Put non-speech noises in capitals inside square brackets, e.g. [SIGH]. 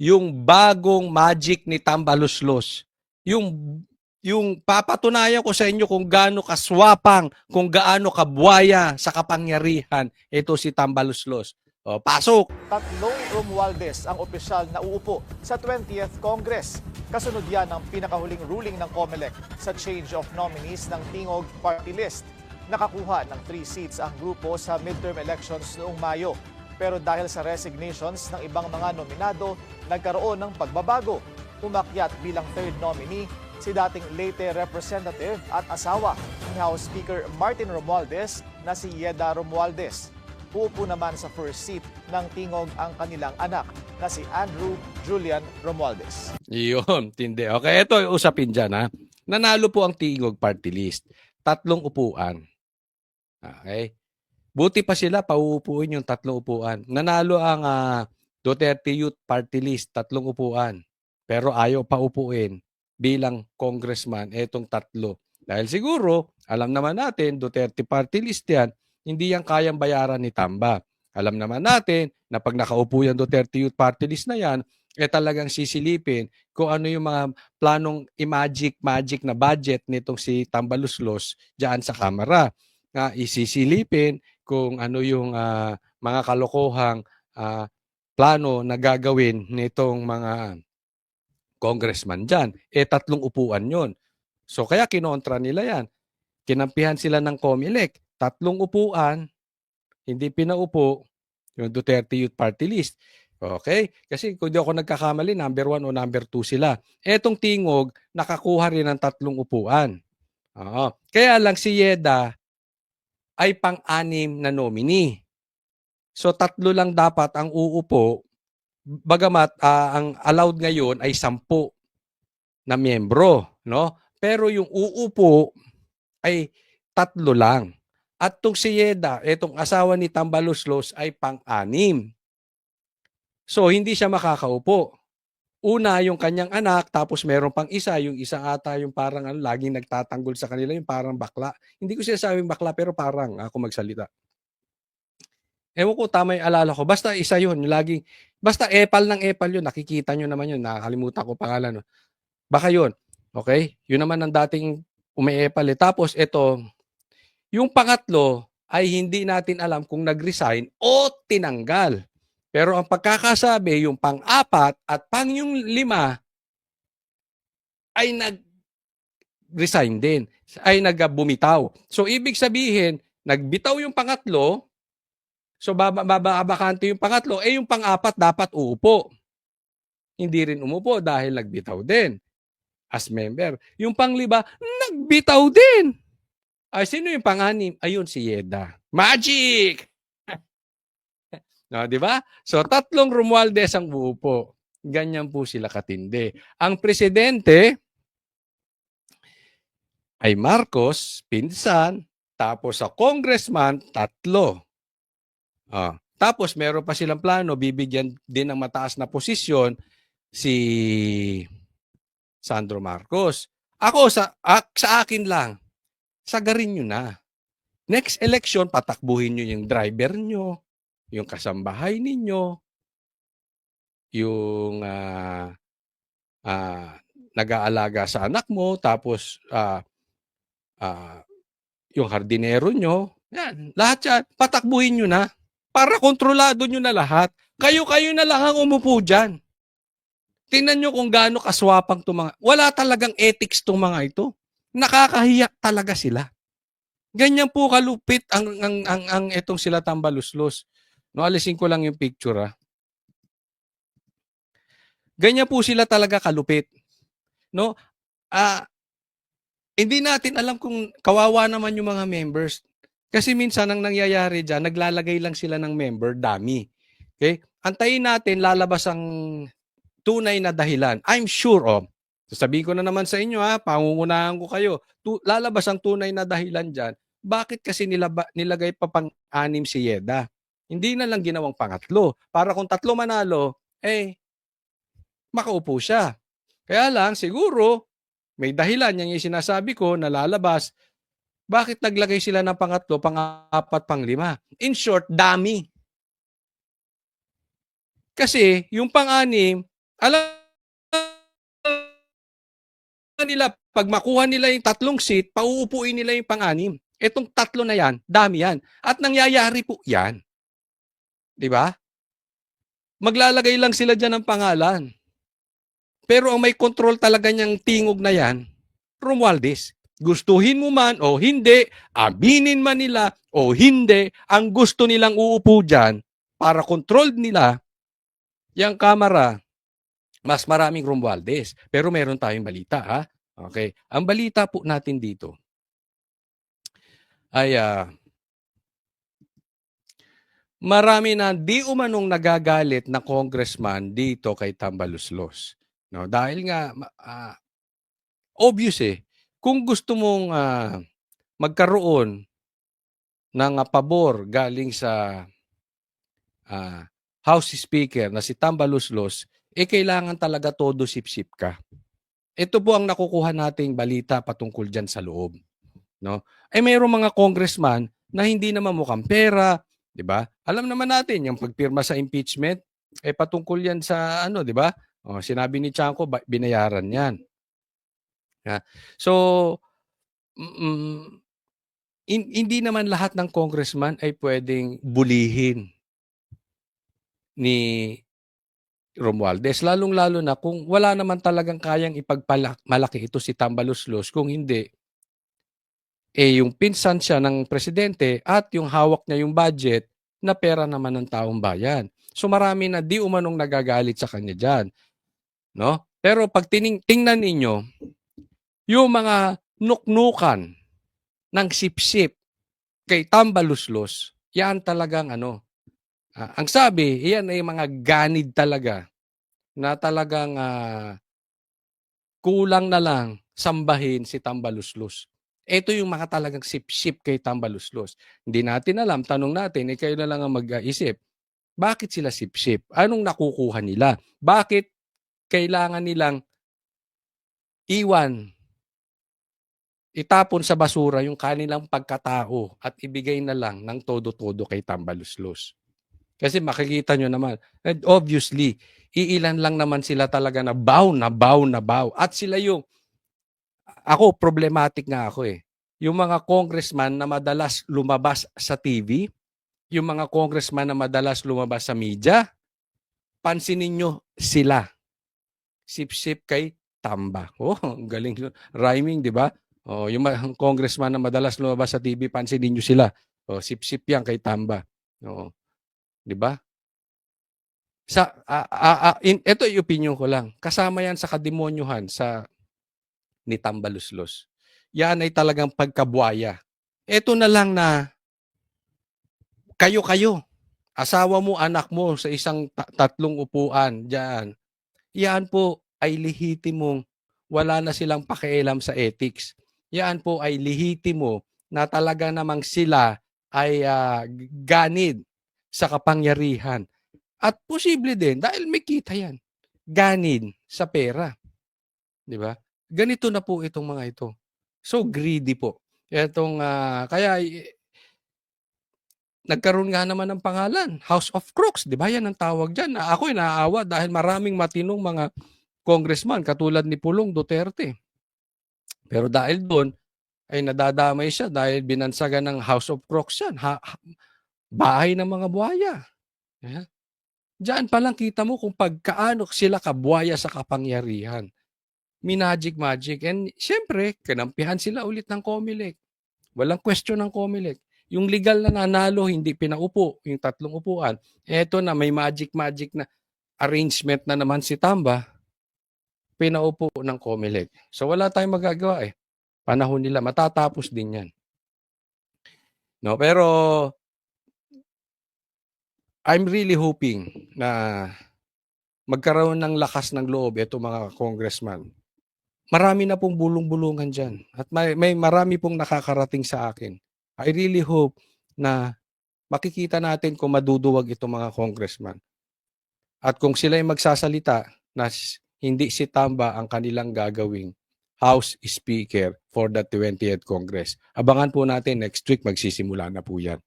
yung bagong magic ni Tambaluslos. Yung yung papatunayan ko sa inyo kung gaano kaswapang, kung gaano kabuaya sa kapangyarihan ito si Tambaluslos. O, pasok! Tatlong Romualdez ang opisyal na uupo sa 20th Congress. Kasunod yan ang pinakahuling ruling ng COMELEC sa change of nominees ng Tingog Party List. Nakakuha ng three seats ang grupo sa midterm elections noong Mayo. Pero dahil sa resignations ng ibang mga nominado, nagkaroon ng pagbabago. Umakyat bilang third nominee si dating Leyte Representative at asawa ni House Speaker Martin Romualdez na si Yeda Romualdez. Uupo naman sa first seat ng tingog ang kanilang anak na si Andrew Julian Romualdez. Iyon, [LAUGHS] tindi. Okay, ito usapin dyan ha. Nanalo po ang Tingog Party List. Tatlong upuan. Okay? Buti pa sila, pauupuin yung tatlong upuan. Nanalo ang ah, Duterte Youth Party List, tatlong upuan. Pero ayaw paupuin bilang congressman etong tatlo. Dahil siguro, alam naman natin, Duterte Party List yan, hindi yan kayang bayaran ni Tamba. Alam naman natin na pag nakaupo yung Duterte Youth Party List na yan, eh talagang sisilipin kung ano yung mga planong i-magic, magic na budget nitong si Tambaluslos diyan sa Kamara. Nga isisilipin kung ano yung ah, mga kalokohang ah, plano na gagawin nitong mga congressman diyan. Eh tatlong upuan yon. So kaya kinontra nila yan. Kinampihan sila ng COMELEC. Tatlong upuan, hindi pinaupo yung Duterte Youth Party List. Okay? Kasi kung di ako nagkakamali, number one o number two sila. Etong tingog, nakakuha rin ng tatlong upuan. Oo. Kaya lang si Yeda ay pang-anim na nominee. So tatlo lang dapat ang uupo. Bagamat ah, ang allowed ngayon ay sampu na miyembro. No? Pero yung uupo ay tatlo lang. At tong si Yeda, etong asawa ni Tambaluslos ay pang-anim. So, hindi siya makakaupo. Una, yung kanyang anak, tapos meron pang isa, yung isa ata yung parang ano, laging nagtatanggol sa kanila, yung parang bakla. Hindi ko sinasabing bakla, pero parang ako magsalita. Ewan ko, tama yung alala ko. Basta isa yun, laging, basta epal ng epal yun, nakikita nyo naman yun, nakakalimutan ko pangalan. No? Baka yun, okay? Yun naman ang dating umiepal eh. Tapos ito, yung pangatlo ay hindi natin alam kung nag-resign o tinanggal. Pero ang pagkakasabi, yung pang-apat at pang yung lima ay nag-resign din. Ay nag-bumitaw. So, ibig sabihin, nagbitaw yung pangatlo, so baba, babakante yung pangatlo, eh yung pang-apat dapat uupo. Hindi rin umupo dahil nagbitaw din as member. Yung pangliba, nagbitaw din. Ay, sino yung panganim? Ayun, si Yeda. Magic! No, di ba? So, tatlong Romualdez ang uupo. Ganyan po sila katindi. Ang presidente ay Marcos, pinsan, tapos sa congressman, tatlo. Ah, tapos meron pa silang plano, bibigyan din ng mataas na posisyon si Sandro Marcos. Ako, sa, ak- sa akin lang, sagarin nyo na. Next election, patakbuhin nyo yung driver nyo, yung kasambahay ninyo, yung ah, ah, nag-aalaga sa anak mo, tapos ah, ah, yung hardinero nyo, yan, lahat yan, patakbuhin nyo na para kontrolado nyo na lahat. Kayo-kayo na lang ang umupo dyan. Tingnan nyo kung gaano kaswapang itong mga, wala talagang ethics itong mga ito. Nakakahiya talaga sila. Ganyan po kalupit ang, ang, ang, ang itong sila tambaluslos. No, alisin ko lang yung picture ah. Ganyan po sila talaga kalupit. No? Ah, hindi natin alam kung kawawa naman yung mga members. Kasi minsan ang nangyayari diyan, naglalagay lang sila ng member dummy. Okay? Antayin natin lalabas ang tunay na dahilan. I'm sure of. Sasabihin ko na naman sa inyo ha, pangungunahan ko kayo. Tu- lalabas ang tunay na dahilan diyan. Bakit kasi nilaba, nilagay pa pang anim si Yeda? Hindi na lang ginawang pangatlo. Para kung tatlo manalo, eh, makaupo siya. Kaya lang, siguro, may dahilan yan yung sinasabi ko na lalabas. Bakit naglagay sila ng pangatlo, pang-apat, pang-lima? In short, dami. Kasi yung pang-anim Alam nila, pag makuha nila yung tatlong seat, pauupuin nila yung pang-anim. Itong tatlo na yan, dami yan. At nangyayari po yan. Di ba? Maglalagay lang sila dyan ng pangalan. Pero ang may control talaga niyang tingog na yan, Romualdez. Gustuhin mo man o hindi, aminin man nila o hindi, ang gusto nilang uupo dyan para control nila yung kamera, mas maraming Romualdez. Pero meron tayong balita, ha? Okay. Ang balita po natin dito ay ah, marami na di umanong nagagalit na congressman dito kay Tambaluslos. No, dahil nga ah, obvious eh kung gusto mong ah, magkaroon ng ah, pabor galing sa ah, House Speaker na si Tambaluslos, eh kailangan talaga todo sip-sip ka. Ito po ang nakukuha nating balita patungkol dyan sa loob. No? Eh mayroong mga congressman na hindi naman mukhang pera, 'di ba? Alam naman natin yung pagpirma sa impeachment, eh patungkol yan sa ano, 'di ba? Oh, sinabi ni Chanco ba- binayaran 'yan. Ha? So mm, hin- hindi naman lahat ng congressman ay pwedeng bulihin ni Romualdez. Lalong-lalo na kung wala naman talagang kayang ipagmalaki ito si Tambaluslos. Kung hindi, eh yung pinsan siya ng presidente at yung hawak niya yung budget na pera naman ng taong bayan. So marami na di umanong nagagalit sa kanya dyan. No? Pero pag tining, tingnan ninyo, yung mga nuknukan ng sip-sip kay Tambaluslos, yan talagang ano, Ah, ang sabi, iyan ay mga ganid talaga na talagang ah, kulang na lang sambahin si Tambaluslos. Ito yung mga talagang sip-sip kay Tambaluslos. Hindi natin alam, tanong natin, eh kayo na lang ang mag-isip. Bakit sila sip-sip? Anong nakukuha nila? Bakit kailangan nilang iwan, itapon sa basura yung kanilang pagkatao at ibigay na lang ng todo-todo kay Tambaluslos? Kasi makikita nyo naman, and obviously, iilan lang naman sila talaga na bow na bow na bow. At sila yung, ako, problematic nga ako eh. Yung mga congressman na madalas lumabas sa TV, yung mga congressman na madalas lumabas sa media, pansinin nyo sila. Sip-sip kay Tamba. [LAUGHS] Oh, galing. Rhyming, di ba? Oh, yung mga [LAUGHS] congressman na madalas lumabas sa TV, pansinin nyo sila. Oh, sip-sip yan kay Tamba. Oo. 'di ba? Sa a, a, a, in, ito yung opinion ko lang. Kasama yan sa kademonyuhan sa ni Tambaluslos. Yan ay talagang pagkabuaya. Ito na lang na kayo-kayo, asawa mo, anak mo sa isang ta- tatlong upuan diyan. Yan po ay lehitimong wala na silang pakialam sa ethics. Yan po ay lehitimo na talaga namang sila ay ah, ganid sa kapangyarihan. At posible din, dahil may kita yan, ganin sa pera. Di ba? Ganito na po itong mga ito. So greedy po. Itong, ah, kaya eh, nagkaroon nga naman ng pangalan, House of Crooks. Di ba yan ang tawag dyan? Ah, Ako ay naaawa dahil maraming matinong mga congressman katulad ni Pulong Duterte. Pero dahil doon, ay nadadamay siya dahil binansagan ng House of Crooks yan. Ha, ha- bahay ng mga buhaya. Yeah. Diyan pa lang kita mo kung pagkaano sila kabuhaya sa kapangyarihan. Minagic magic. And syempre, kinampihan sila ulit ng Comelec. Walang question ng Comelec. Yung legal na nanalo, hindi pinaupo, yung tatlong upuan. Eto na, may magic-magic na arrangement na naman si Tamba, pinaupo ng Comelec. So wala tayong magagawa eh. Panahon nila, matatapos din yan. No, pero I'm really hoping na magkaroon ng lakas ng loob ito mga congressman. Marami na pong bulong-bulungan dyan. At may, may marami pong nakakarating sa akin. I really hope na makikita natin kung maduduwag itong mga congressman. At kung sila ay magsasalita na hindi si Tamba ang kanilang gagawing House Speaker for the 20th Congress. Abangan po natin next week magsisimula na po yan.